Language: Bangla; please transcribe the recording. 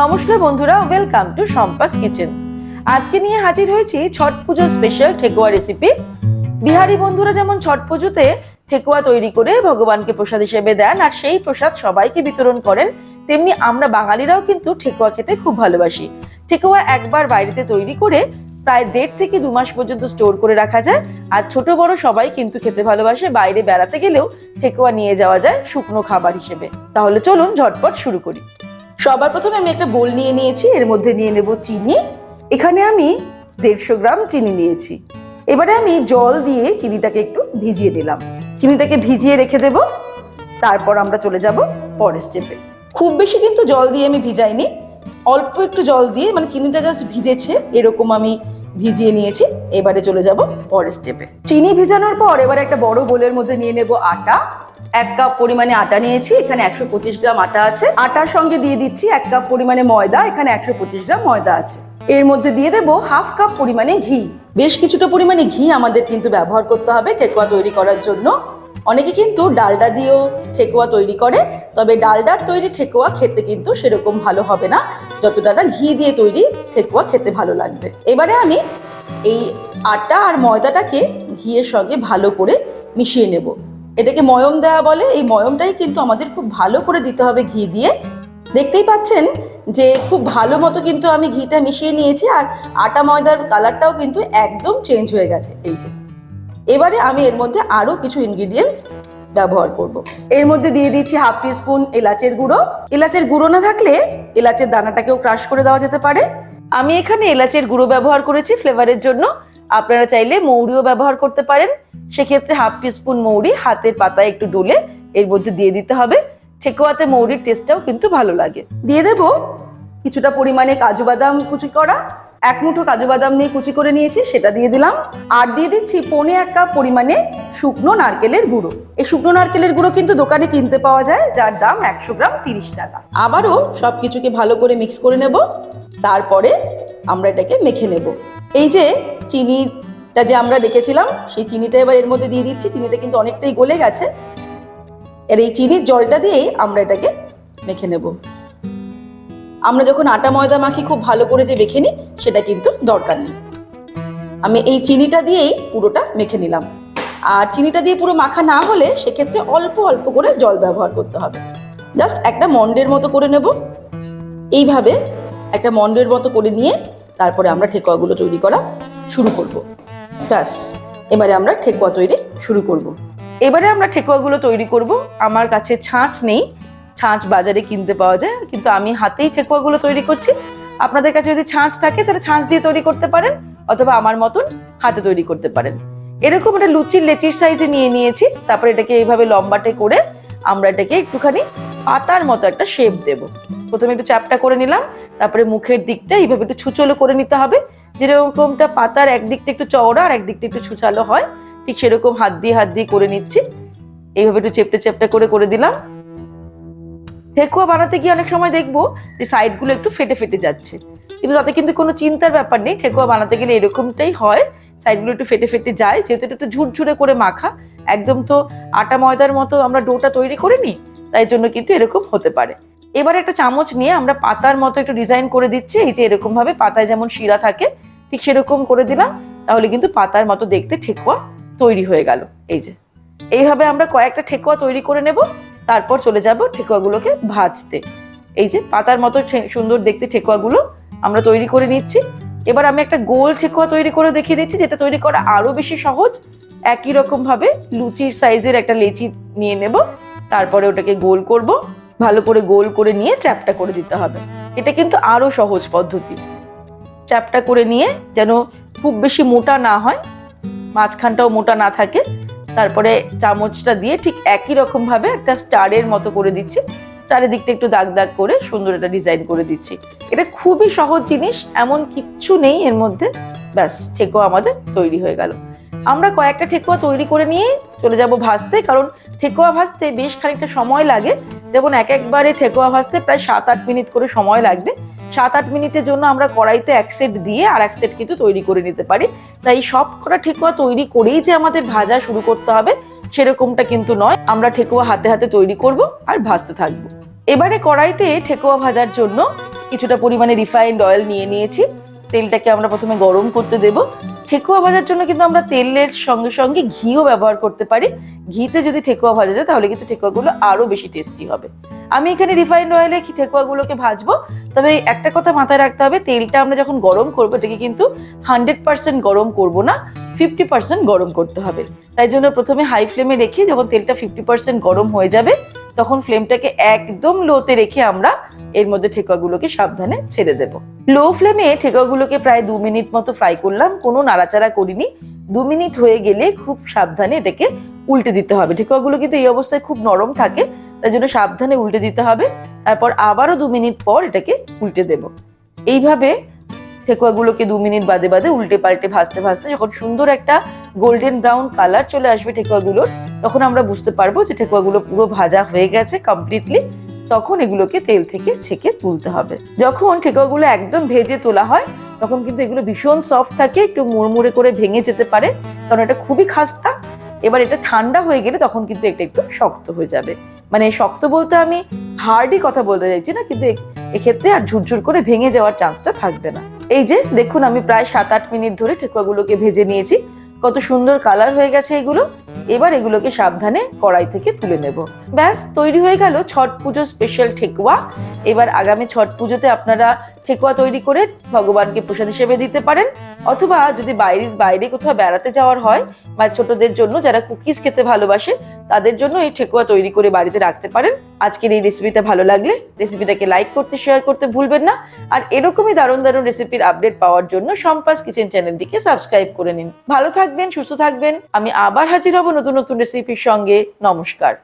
নমস্কার বন্ধুরা ওয়েলকাম টু সম্পাস কিচেন আজকে নিয়ে হাজির হয়েছি ছট পুজো স্পেশাল ঠেকুয়া রেসিপি বিহারি বন্ধুরা যেমন ছট পুজোতে ঠেকুয়া তৈরি করে ভগবানকে প্রসাদ হিসেবে দেন, আর সেই প্রসাদ সবাইকে বিতরণ করেন, তেমনি আমরা বাঙালিরাও কিন্তু ঠেকুয়া খেতে খুব ভালোবাসি। ঠেকুয়া একবার বাইরেতে তৈরি করে প্রায় দেড় থেকে দু মাস পর্যন্ত স্টোর করে রাখা যায়, আর ছোট বড় সবাই কিন্তু খেতে ভালোবাসে, বাইরে বেড়াতে গেলেও ঠেকুয়া নিয়ে যাওয়া যায় শুকনো খাবার হিসেবে। তাহলে চলুন ঝটপট শুরু করি। সবার প্রথমে আমি একটা বোল নিয়ে নিয়েছি, এর মধ্যে নিয়ে নেব চিনি। এখানে আমি দেড়শো গ্রাম চিনি নিয়েছি। এবারে আমি জল দিয়ে চিনিটাকে একটু ভিজিয়ে দিলাম চিনিটাকে ভিজিয়ে রেখে দেব। তারপর আমরা চলে যাব পরের স্টেপে খুব বেশি কিন্তু জল দিয়ে আমি ভিজাইনি। অল্প একটু জল দিয়ে মানে চিনিটা জাস্ট ভিজেছে, এরকম আমি ভিজিয়ে নিয়েছি। এবারে চলে যাব পরের স্টেপে চিনি ভিজানোর পর এবারে একটা বড় বোলের মধ্যে নিয়ে নেব আটা। এক কাপ পরিমাণে আটা নিয়েছি, এখানে একশো পঁচিশ গ্রাম আটা আছে। আটার সঙ্গে দিয়ে দিচ্ছি এক কাপ পরিমাণে ময়দা, এখানে একশো পঁচিশ গ্রাম ময়দা আছে। এর মধ্যে দিয়ে দেবো হাফ কাপ পরিমাণে ঘি। বেশ কিছুটা পরিমাণে ঘি আমাদের কিন্তু ব্যবহার করতে হবে ঠেকুয়া তৈরি করার জন্য। অনেকে কিন্তু ডালডা দিয়েও ঠেকুয়া তৈরি করে, তবে ডালডার তৈরি ঠেকুয়া খেতে কিন্তু সেরকম ভালো হবে না। যতটা না ঘি দিয়ে তৈরি ঠেকুয়া খেতে ভালো লাগবে। এবারে আমি এই আটা আর ময়দাটাকে ঘিয়ের সঙ্গে ভালো করে মিশিয়ে নেব। এটাকে ময়ম দেওয়া বলে, এই ময়মটাই কিন্তু আমাদের খুব ভালো করে দিতে হবে ঘি দিয়ে। দেখতেই পাচ্ছেন যে খুব ভালো মতো কিন্তু আমি ঘিটা মিশিয়ে নিয়েছি আর আটা ময়দার কালারটাও কিন্তু একদম চেঞ্জ হয়ে গেছে। এই যে, এবারে আমি এর মধ্যে আরও কিছু ইনগ্রিডিয়েন্টস ব্যবহার করব। এর মধ্যে দিয়ে দিচ্ছি হাফ টি স্পুন এলাচের গুঁড়ো। এলাচের গুঁড়ো না থাকলে এলাচের দানাটাকেও ক্রাশ করে দেওয়া যেতে পারে। আমি এখানে এলাচের গুঁড়ো ব্যবহার করেছি ফ্লেভারের জন্য। আপনারা চাইলে মৌরিও ব্যবহার করতে পারেন। সেক্ষেত্রে হাফ টি স্পুন মৌরি হাতের পাতায় একটু ডলে এর মধ্যে দিয়ে দিতে হবে। ঠেকুয়াতে মৌরির টেস্টটাও কিন্তু ভালো লাগে। দিয়ে দেব কিছুটা পরিমাণে কাজু বাদাম কুচি করা। এক মুঠো কাজু বাদাম নিয়ে কুচি করে নিয়েছি, সেটা দিয়ে দিলাম। আর দিয়ে দিচ্ছি পনে এক কাপ পরিমাণে শুকনো নারকেলের গুঁড়ো। এই শুকনো নারকেলের গুঁড়ো কিন্তু দোকানে কিনতে পাওয়া যায়, যার দাম একশো গ্রাম তিরিশ টাকা। আবারও সব কিছুকে ভালো করে মিক্স করে নেব। তারপরে আমরা এটাকে মেখে নেব। এই যে চিনিটা যে আমরা রেখেছিলাম, সেই চিনিটা এবার এর মধ্যে দিয়ে দিচ্ছি। চিনিটা কিন্তু অনেকটাই গলে গেছে। এর এই চিনির জলটা দিয়েই আমরা এটাকে মেখে নেব। আমরা যখন আটা ময়দা মাখি, খুব ভালো করে যে মেখে নিই, সেটা কিন্তু দরকার নেই। আমি এই চিনিটা দিয়েই পুরোটা মেখে নিলাম। আর চিনিটা দিয়ে পুরো মাখা না হলে সেক্ষেত্রে অল্প অল্প করে জল ব্যবহার করতে হবে। জাস্ট একটা মন্ডের মতো করে নেব। এইভাবে একটা মন্ডের মতো করে নিয়ে তারপরে আমরা ঠেকুয়াগুলো তৈরি করা শুরু করব। ব্যাস, এবারে আমরা ঠেকুয়া তৈরি শুরু করব। এবারে আমরা ঠেকুয়াগুলো তৈরি করব। আমার কাছে ছাঁচ নেই। ছাঁচ বাজারে কিনতে পাওয়া যায়, কিন্তু আমি হাতেই ঠেকুয়াগুলো তৈরি করছি। আপনাদের কাছে যদি ছাঁচ থাকে, তাহলে ছাঁচ দিয়ে তৈরি করতে পারেন, অথবা আমার মতন হাতে তৈরি করতে পারেন। এরকম একটা লুচির লেচির সাইজে নিয়ে নিয়েছি, তারপরে এটাকে এইভাবে লম্বাটে করে আমরা এটাকে একটুখানি পাতার মতো একটা শেপ দেব। প্রথমে একটু চাপটা করে নিলাম, তারপরে মুখের দিকটা এইভাবে একটু ছুচলো করে নিতে হবে। যেরকমটা পাতার একদিকটা একটু চওড়া আর একদিকটা একটু ছুচালো হয়, ঠিক সেরকম হাত দিয়ে হাত দিয়ে করে নিচ্ছি। এইভাবে একটু চেপটে চেপটে করে করে দিলাম। ঠেকুয়া বানাতে গিয়ে অনেক সময় দেখব যে সাইডগুলো একটু ফেটে ফেটে যাচ্ছে। কিন্তু তাতে কিন্তু কোনো চিন্তার ব্যাপার নেই ঠেকুয়া বানাতে গেলে এরকমটাই হয়। সাইডগুলো একটু ফেটে ফেটে যায়, যেহেতু একটু ঝুরঝুরে করে মাখা। একদম তো আটা ময়দার মতো আমরা ডোটা তৈরি করে নিই তাই জন্য কিন্তু এরকম হতে পারে। এবার একটা চামচ নিয়ে আমরা পাতার মতো একটু ডিজাইন করে দিচ্ছি, এই যে এরকম ভাবে পাতায় যেমন শিরা থাকে, ঠিক সেরকম করে দিলাম, তাহলে কিন্তু পাতার মতো দেখতে ঠেকুয়া তৈরি হয়ে গেল। এই যে, এইভাবে আমরা কয়েকটা ঠেকুয়া তৈরি করে নেব, তারপর চলে যাব ঠেকুয়াগুলোকে ভাজতে। এই যে, পাতার মতো সুন্দর দেখতে ঠেকুয়াগুলো আমরা তৈরি করে নিচ্ছি। এবার আমি একটা গোল ঠেকুয়া তৈরি করে দেখিয়ে দিচ্ছি, যেটা তৈরি করা আরও বেশি সহজ। একই রকম ভাবে লুচির সাইজের একটা লেচি নিয়ে নেব। তারপরে ওটাকে গোল করব। ভালো করে গোল করে নিয়ে চ্যাপটা করে দিতে হবে। এটা কিন্তু আরও সহজ পদ্ধতি। চ্যাপটা করে নিয়ে যেন খুব বেশি মোটা না হয়, মাঝখানটাও মোটা না থাকে, তারপরে চামচটা দিয়ে ঠিক একই রকম ভাবে একটা স্টারের মতো করে দিচ্ছি। চারিদিকটা একটু দাগ দাগ করে সুন্দর একটা ডিজাইন করে দিচ্ছি। এটা খুবই সহজ জিনিস, এমন কিচ্ছু নেই এর মধ্যে। ব্যাস ঠেকুয়া আমাদের, তৈরি হয়ে গেল। আমরা কয়েকটা ঠেকুয়া তৈরি করে নিয়ে চলে যাব ভাজতে, কারণ ঠেকুয়া ভাজতে বেশ খানিকটা সময় লাগে। যেমন এক একবারে ঠেকুয়া ভাজতে প্রায় সাত আট মিনিট করে সময় লাগবে। সাত আট মিনিটের জন্য আমরা কড়াইতে এক সেট দিয়ে আর এক সেট কিন্তু তৈরি করে নিতে পারি। তাই সব কটা ঠেকুয়া তৈরি করেই যে আমাদের ভাজা শুরু করতে হবে, সেরকমটা কিন্তু নয়। আমরা ঠেকুয়া হাতে হাতে তৈরি করব আর ভাজতে থাকব। এবারে কড়াইতে ঠেকুয়া ভাজার জন্য কিছুটা পরিমাণে রিফাইন্ড অয়েল নিয়ে নিয়েছি। তেলটাকে আমরা প্রথমে গরম করতে দেব। ঠেকুয়া ভাজার জন্য কিন্তু আমরা তেলের সঙ্গে সঙ্গে ঘিও ব্যবহার করতে পারি। ঘিতে যদি ঠেকুয়া ভাজা যায়, তাহলে কিন্তু ঠেকুয়াগুলো আরও বেশি টেস্টি হবে। আমি এখানে রিফাইন্ড অয়েলে ঠেকুয়াগুলোকে ভাজবো। তবে একটা কথা মাথায় রাখতে হবে, তেলটা আমরা যখন গরম করব, এটাকে কিন্তু হান্ড্রেড পার্সেন্ট গরম করব না ফিফটি পার্সেন্ট গরম করতে হবে। তাই জন্য প্রথমে হাই ফ্লেমে রেখে যখন তেলটা ফিফটি পার্সেন্ট গরম হয়ে যাবে, তখন ফ্লেমটাকে একদম লোতে রেখে আমরা এর মধ্যে ঠেকুয়াগুলোকে সাবধানে ছেড়ে দেব। লো ফ্লেমে ঠেকুয়াগুলোকে প্রায় দু মিনিট মতো ফ্রাই করলাম, কোনো নাড়াচাড়া করিনি। দু মিনিট হয়ে গেলে খুব সাবধানে এটাকে উল্টে দিতে হবে। ঠেকুয়াগুলো কিন্তু এই অবস্থায় খুব নরম থাকে, তাই জন্য সাবধানে উল্টে দিতে হবে। তারপর আবারও দু মিনিট পর এটাকে উল্টে দেব। এইভাবে ঠেকুয়াগুলোকে দু মিনিট বাদে বাদে উল্টে পাল্টে ভাজতে ভাজতে যখন সুন্দর একটা গোল্ডেন ব্রাউন কালার চলে আসবে ঠেকুয়াগুলোর তখন আমরা বুঝতে পারব যে ঠেকুয়াগুলো পুরো ভাজা হয়ে গেছে কমপ্লিটলি তখন এগুলোকে তেল থেকে ছেঁকে তুলতে হবে। যখন ঠেকুয়াগুলো একদম ভেজে তোলা হয়, তখন কিন্তু এগুলো ভীষণ সফট থাকে, একটু মুড়মুড়ে করে ভেঙে যেতে পারে, কারণ এটা খুবই খাস্তা। এবার এটা ঠান্ডা হয়ে গেলে তখন কিন্তু এটা একটু শক্ত হয়ে যাবে। মানে শক্ত বলতে আমি হার্ডই কথা বলতে চাইছি না, কিন্তু এক্ষেত্রে আর ঝুরঝুর করে ভেঙে যাওয়ার চান্সটা থাকবে না। এই যে, দেখুন আমি প্রায় সাত আট মিনিট ধরে ঠেকুয়াগুলোকে ভেজে নিয়েছি। কত সুন্দর কালার হয়ে গেছে এগুলো। এবার এগুলোকে সাবধানে কড়াই থেকে তুলে নেব। ব্যাস, তৈরি হয়ে গেল ছট পুজো স্পেশাল ঠেকুয়া। এবার আগামী ছট পুজোতে আপনারা ঠেকুয়া তৈরি করে ভগবানকে প্রসাদ হিসেবে দিতে পারেন। অথবা যদি বাইরে বাইরে কোথাও বেড়াতে যাওয়ার হয়, বা ছোটদের জন্য যারা কুকিজ খেতে ভালোবাসে, তাদের জন্য এই ঠেকুয়া তৈরি করে বাড়িতে রাখতে পারেন। আজকের এই রেসিপিটা ভালো লাগলে রেসিপিটাকে লাইক করতে শেয়ার করতে ভুলবেন না। আর এরকমই দারুণ দারুণ রেসিপির আপডেট পাওয়ার জন্য সম্পাস কিচেন চ্যানেলটিকে সাবস্ক্রাইব করে নিন। ভালো থাকবেন, সুস্থ থাকবেন। আমি আবার হাজির হব নতুন নতুন রেসিপির সঙ্গে। নমস্কার।